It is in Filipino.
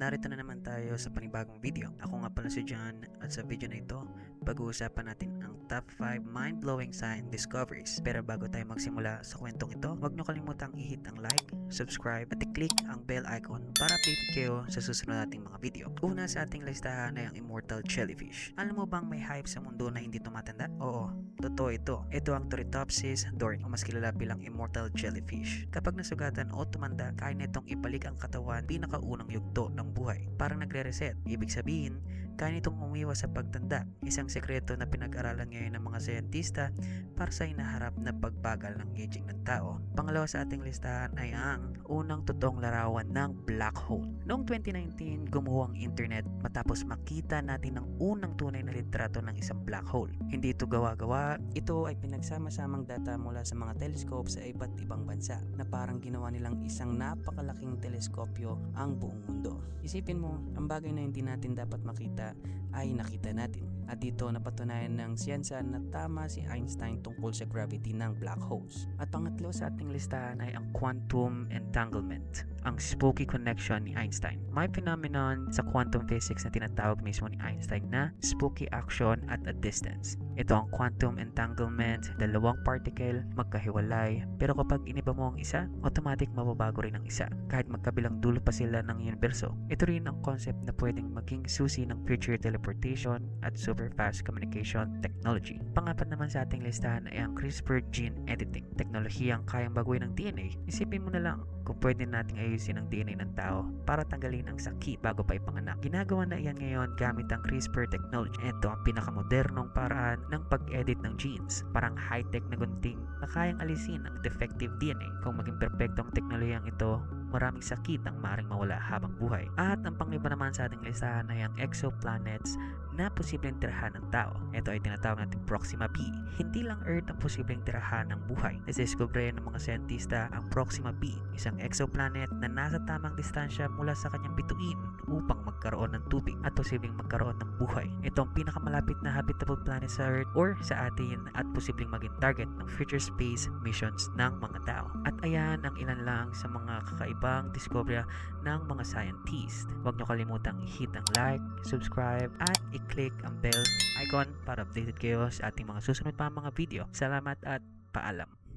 narito na naman tayo sa panibagong video. Ako nga pala si John at sa video na ito, pag-uusapan natin ang top 5 mind-blowing science discoveries. Pero bago tayo magsimula sa kwentong ito, huwag nyo kalimutang i-hit ang like, subscribe at i-click ang bell icon para updated kayo sa susunod nating mga video. Una sa ating listahan ay ang immortal jellyfish. Alam mo bang may hype sa mundo na hindi tumatanda? Oo, totoo ito. Ito ang Turritopsis dory o mas kilala bilang immortal jellyfish. Kapag nasugatan o tumanda, kaya nitong ibalik ang katawan pinakaunang yugto ng buhay. Parang nagre-reset. Ibig sabihin, kaya nitong umiwas sa pagtanda. Isang sekreto na pinag-aralan ngayon ng mga siyentista para sa inaharap na pagbagal ng aging ng tao. Pangalawa sa ating listahan ay ang unang totoong larawan ng black hole. Noong 2019, gumuho ang internet matapos makita natin ang unang tunay na litrato ng isang black hole. Hindi ito gawa-gawa, ito ay pinagsama-samang data mula sa mga telescope sa iba't ibang bansa na parang ginawa nilang isang napakalaking teleskopyo ang buong mundo. Isipin mo, ang bagay na hindi natin dapat makita ay nakita natin. At dito napatunayan ng siyensa na tama si Einstein tungkol sa gravity ng black holes. At pangatlo sa ating listahan ay ang quantum entanglement, ang spooky connection ni Einstein. May phenomenon sa quantum physics na tinatawag mismo ni Einstein na spooky action at a distance. Ito ang quantum entanglement, dalawang particle magkahiwalay, pero kapag iniba mo ang isa, automatic mababago rin ang isa, kahit magkabilang dulo pa sila ng universo. Ito rin ang concept na pwedeng maging susi ng future teleportation at super fast communication technology. Pangapat naman sa ating listahan ay ang CRISPR gene editing, teknolohiyang kayang baguhin ng DNA. Isipin mo na lang kung pwede nating ayusin ang DNA ng tao para tanggalin ang sakit bago pa ipanganak. Ginagawa na iyan ngayon gamit ang CRISPR technology. Ito ang pinakamodernong paraan ng pag-edit ng genes. Parang high-tech na gunting na kayang alisin ang defective DNA. Kung maging perpektong teknolohiyang ito, maraming sakit ang maring mawala habang buhay. At ang pangliba naman sa ating listahan ay ang exoplanets na posibleng tirahan ng tao. Ito ay tinatawag natin Proxima B. Hindi lang Earth ang posibleng tirahan ng buhay. Nasidiskubre ng mga siyentista ang Proxima B, isang exoplanet na nasa tamang distansya mula sa kanyang bituin upang magkaroon ng tubig at posibleng magkaroon ng buhay. Ito ang pinakamalapit na habitable planet sa Earth or sa atin at posibleng maging target ng future space missions ng mga tao. At ayan ang ilan lang sa mga kakaibang discovery ng mga scientists. Huwag nyo kalimutang i-hit ang like, subscribe, at i-click ang bell icon para updated kayo sa ating mga susunod pa mga video. Salamat at paalam.